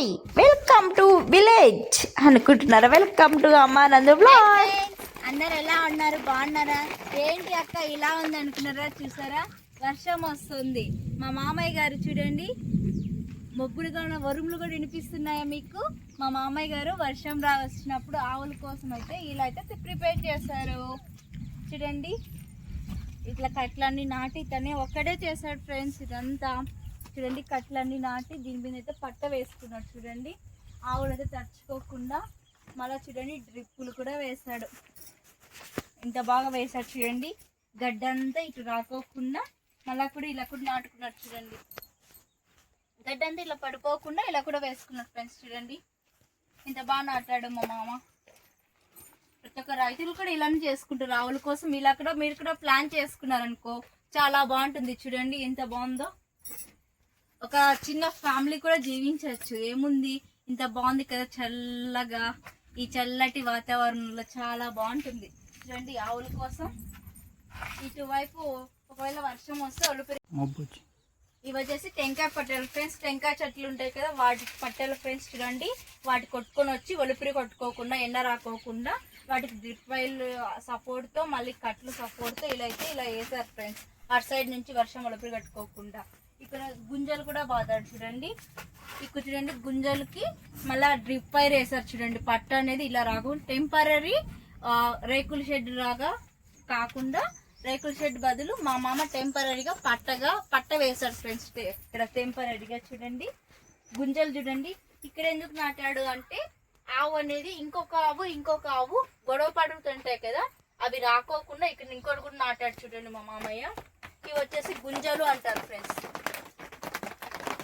Hi welcome to village. అనుకుంటున్నారా? Welcome to అమ్మా నందు బ్లాగ్ అందరు ఎలా ఉన్నారు? బాగున్నారా? ఏంటి అక్క ఇలా ఉంది అనుకున్నారా? చూసారా? వర్షం వస్తుంది. మా మామయ్య గారు చూడండి మొబ్బులు కూడా వరుములు కూడా వినిపిస్తున్నాయా మీకు? మా మామయ్య గారు వర్షం రా వచ్చినప్పుడు ఆవుల కోసం అయితే ఇలా అయితే ప్రిపేర్ చేశారు. చూడండి ఇట్లా కట్లన్నీ నాటి తనే ఒక్కడే చేశాడు ఫ్రెండ్స్ ఇదంతా. చూడండి కట్లన్నీ నాటి దీని మీద అయితే పట్ట వేసుకున్నాడు చూడండి. ఆవులు అయితే తడుచుకోకుండా మళ్ళీ చూడండి డ్రిప్పులు కూడా వేశాడు. ఇంత బాగా వేశాడు చూడండి. గడ్డంతా ఇటు రాకోకుండా మళ్ళా కూడా ఇలా కూడా నాటుకున్నాడు చూడండి. గడ్డంతా ఇలా పడిపోకుండా ఇలా కూడా వేసుకున్నాడు ఫ్రెండ్స్ చూడండి. ఇంత బాగా నాటాడు మా మామ. ప్రతి ఒక్క రైతులు కూడా ఇలానే చేసుకుంటారు. ఆవుల కోసం ఇలా కూడా మీరు కూడా ప్లాన్ చేసుకున్నారనుకో చాలా బాగుంటుంది చూడండి. ఎంత బాగుందో. ఒక చిన్న ఫ్యామిలీ కూడా జీవించవచ్చు. ఏముంది? ఇంత బాగుంది కదా చల్లగా. ఈ చల్లటి వాతావరణంలో చాలా బాగుంటుంది. చూడండి ఆవుల కోసం ఇటువైపు ఒకవేళ వర్షం వస్తే ఒలిపిరి ఇవి వచ్చేసి టెంకాయ పట్టెలు. ఫ్రెండ్స్ టెంకాయ చెట్లు ఉంటాయి కదా వాటి పట్టెల ఫ్రెండ్స్ చూడండి. వాటి కొట్టుకొని వచ్చి ఒలిపిరి కొట్టుకోకుండా ఎండ రాకోకుండా వాటికి డ్రిప్ వైల్ సపోర్ట్తో మళ్ళీ కట్లు సపోర్ట్తో ఇలా అయితే ఇలా వేసారు ఫ్రెండ్స్. అటు సైడ్ నుంచి వర్షం ఒలిపిరి కట్టుకోకుండా. ఇక్కడ గుంజలు కూడా బాదాడు చూడండి. ఇక్కడ చూడండి గుంజలకి మళ్ళీ డ్రిప్ వైర్ వేసారు చూడండి. పట్ట అనేది ఇలా రాకుండా టెంపరీ రేకుల షెడ్ లాగా కాకుండా రేకుల షెడ్ బదులు మా మామ టెంపరీగా పట్టగా పట్ట వేశారు ఫ్రెండ్స్ ఇక్కడ టెంపరీగా చూడండి. గుంజలు చూడండి. ఇక్కడ ఎందుకు నాటాడు అంటే ఆవు అనేది ఇంకొక ఆవు ఇంకొక ఆవు గొడవ పడుతుంటాయి కదా అవి రాకోకుండా ఇక్కడ ఇంకోటి కూడా నాటాడు చూడండి మా మామయ్య. ఇవి వచ్చేసి గుంజలు అంటారు ఫ్రెండ్స్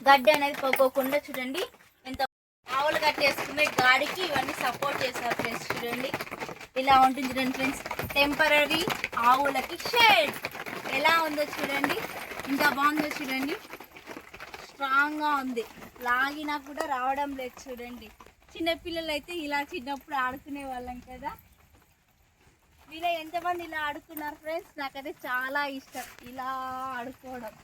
గడ్డి అనేది పోకోకుండా చూడండి. ఎంత ఆవులు కట్టేసుకునే గాడికి ఇవన్నీ సపోర్ట్ చేశారు ఫ్రెండ్స్ చూడండి. ఇలా ఉంటుంది చూడండి ఫ్రెండ్స్ టెంపరీ ఆవులకి షేడ్ ఎలా ఉందో చూడండి. ఇంత బాగుందో చూడండి. స్ట్రాంగ్గా ఉంది. లాగినా కూడా రావడం లేదు చూడండి. చిన్నపిల్లలు అయితే ఇలా చిన్నప్పుడు ఆడుకునే వాళ్ళం కదా. వీళ్ళ ఎంతమంది ఇలా ఆడుకున్నారు ఫ్రెండ్స్ నాకైతే చాలా ఇష్టం. ఇలా ఆడుకోవడం.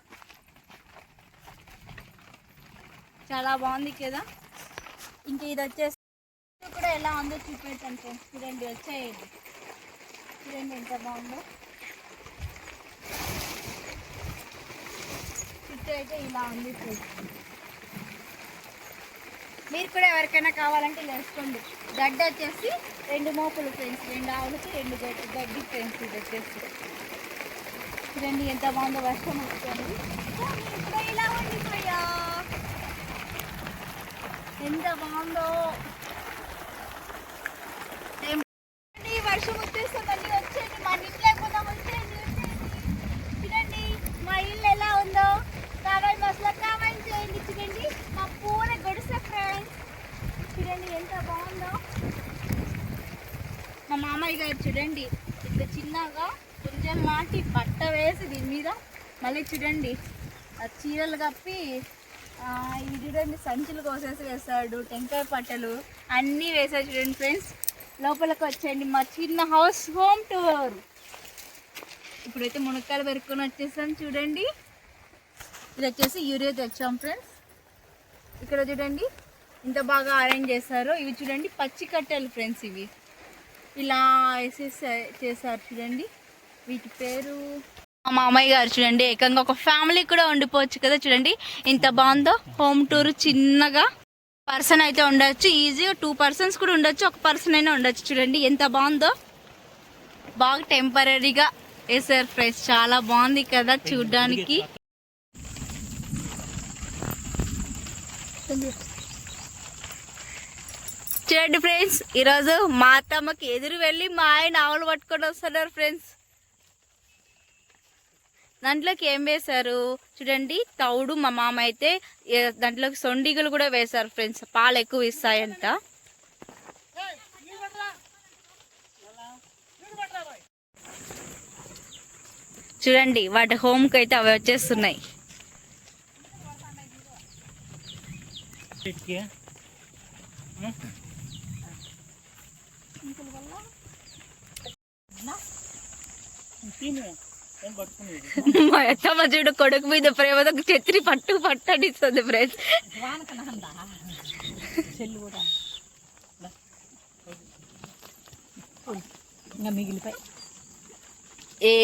చాలా బాగుంది కదా. ఇంకా ఇది వచ్చేసి కూడా ఎలా ఉందో చూపెడతాను ఫ్రెండ్స్. చూడండి వచ్చేయండి. చూడండి ఎంత బాగుందో. చుట్టూ అయితే ఇలా ఉంది ఫ్రెండ్స్. మీరు కూడా ఎవరికైనా కావాలంటే ఇలా వేసుకోండి గడ్డ వచ్చేసి రెండు మోపులు ఫ్రెండ్స్. రెండు ఆవులకి రెండు గడ్డి గడ్డి ఫ్రెండ్స్ ఇది వచ్చేసి. చూడండి ఎంత బాగుందో వర్షం వస్తుంది. ఇలా ఉండిపోయా ఎంత బాగుందో. వర్షం చూడండి, వర్షం వచ్చేస్తుందండి వచ్చేయండి మా ఇంట్లో అయిపోదాం వచ్చేయండి చూడండి మా ఇల్లు ఎలా ఉందో. కావాలి అసలు కామెంట్ చేయండి చూడండి. మా పూల గొడుస ఫ్రెండ్స్ చూడండి ఎంత బాగుందో. మా మామయ్య గారు చూడండి ఇట్లా చిన్నగా కొంచెం నాటి పట్ట వేసి దీని మీద. మళ్ళీ చూడండి చీరలు కప్పి ఇవి చూడండి సంచులు కోసేసి వేస్తాడు టెంకాయ పట్టలు అన్నీ వేసాడు చూడండి ఫ్రెండ్స్ లోపలికి వచ్చేయండి మా చిన్న హౌస్ హోమ్ టూర్ ఇప్పుడైతే మునక్కాయలు పెరుక్కొని వచ్చేసాం చూడండి. ఇది వచ్చేసి యూరియా తెచ్చాం ఫ్రెండ్స్ ఇక్కడ చూడండి ఇంత బాగా అరేంజ్ చేశారు. ఇవి చూడండి పచ్చి కట్టెలు ఫ్రెండ్స్ ఇవి. ఇలా వేసేసి చేశారు చూడండి. వీటి పేరు మా మామయ్య గారు చూడండి ఏకంగా ఒక ఫ్యామిలీ కూడా ఉండిపోవచ్చు కదా చూడండి. ఇంత బాగుందో హోమ్ టూర్ చిన్నగా పర్సన్ అయితే ఉండొచ్చు ఈజీగా టూ పర్సన్స్ కూడా ఉండొచ్చు ఒక పర్సన్ అయినా ఉండొచ్చు చూడండి. ఎంత బాగుందో బాగా టెంపరీగా వేసారు ఫ్రెండ్స్ చాలా బాగుంది కదా చూడడానికి. చూడండి ఫ్రెండ్స్ ఈరోజు మా అత్తమ్మకి ఎదురు వెళ్ళి మా ఆయన ఆవులు పట్టుకొని వస్తున్నారు ఫ్రెండ్స్ దాంట్లోకి ఏం వేశారు? చూడండి తౌడు మా మామ అయితే దాంట్లోకి సొండిగలు కూడా వేశారు ఫ్రెండ్స్. పాలు ఎక్కువ ఇస్తాయంట. చూడండి వాటి హోమ్కి అయితే అవి వచ్చేస్తున్నాయి. మా అత్తమ్మ చూడు కొడుకు మీద ప్రేమతో చెత్రి పట్టు పట్టడిస్తుంది ఫ్రెండ్స్. ఇంకా మిగిలిపోయి. ఏ.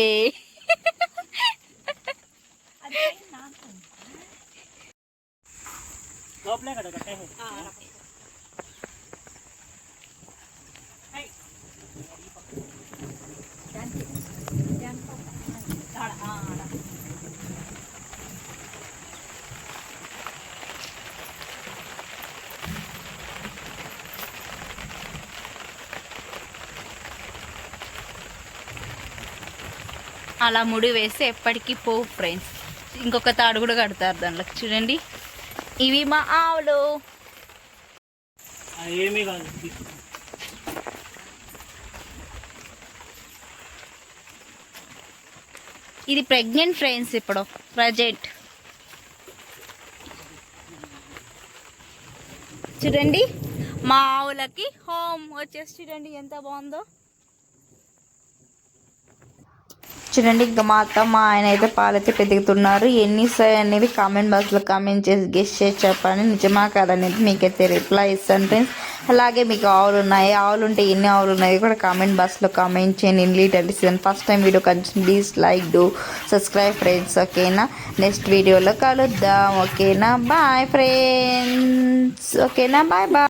అలా ముడి వేస్తే ఎప్పటికీ పోవు ఫ్రెండ్స్ ఇంకొక తాడు కూడా కడతారు దాంట్లో. చూడండి. ఇవి మా ఆవులు. ఏమీ కాదు. ఇది ప్రెగ్నెంట్ ఫ్రెండ్స్ ఇప్పుడు ప్రజెంట్ చూడండి. మా ఆవులకి హోమ్ వచ్చేసి చూడండి ఎంత బాగుందో. చూడండి ఇంకా మా అత్త మా ఆయన అయితే పాలైతే పెరుగుతున్నారు. ఎన్ని సార్ అనేది కామెంట్ బాక్స్లో కామెంట్ చేసి గెస్ట్ చేసి చెప్పండి. నిజమా కాదనేది మీకైతే రిప్లై ఇస్తాను ఫ్రెండ్స్ అలాగే మీకు ఆవులు ఉన్నాయి. ఆవులు ఉంటే ఎన్ని ఆవులు ఉన్నాయి కూడా కామెంట్ బాక్స్లో కామెంట్ చేయండి. ఇన్ లీటర్ సీజన్ ఫస్ట్ టైం వీడియో కొంచెం please like do subscribe friends ఓకేనా నెక్స్ట్ వీడియోలో కలుద్దాం. ఓకేనా బాయ్ ఫ్రెండ్స్ ఓకేనా బాయ్ బాయ్